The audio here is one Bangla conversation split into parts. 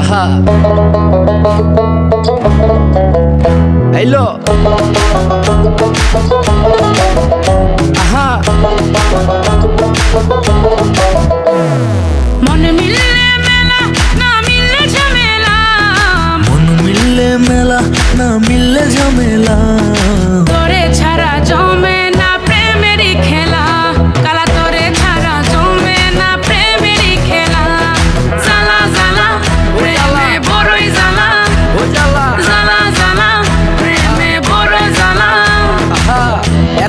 আহা। হ্যালো আহা। মনে মিললে মেলা না মিললে ঝামেলা। মন মিললে মেলা না মিললে ঝামেলা। তোরে ছাড়া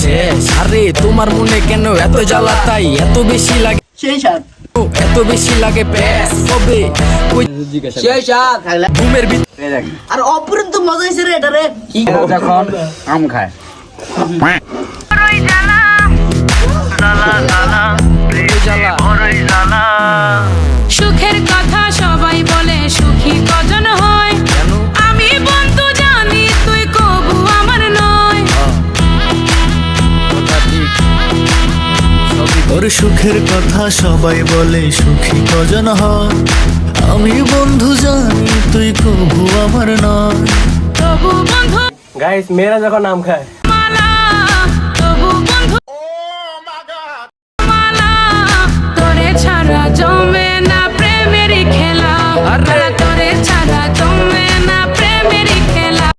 শেষ আরে তোমার মনে কেন এত জ্বালা তাই? এত বেশি লাগে সেই এত বেশি লাগে প্যাস কবে? ওই সেই সাত ঘুমের ভিতরে আর অপরন্ত মজা হয়েছে রে এটা রে। কি যখন আম খায়। জ্বালা জ্বালা। ওর সুখের কথা সবাই বলে সুখী কজন হয় আমি বন্ধু জানি তুই কবু আমার নয়। গাইস মেয়েরা যখন নাম খায়।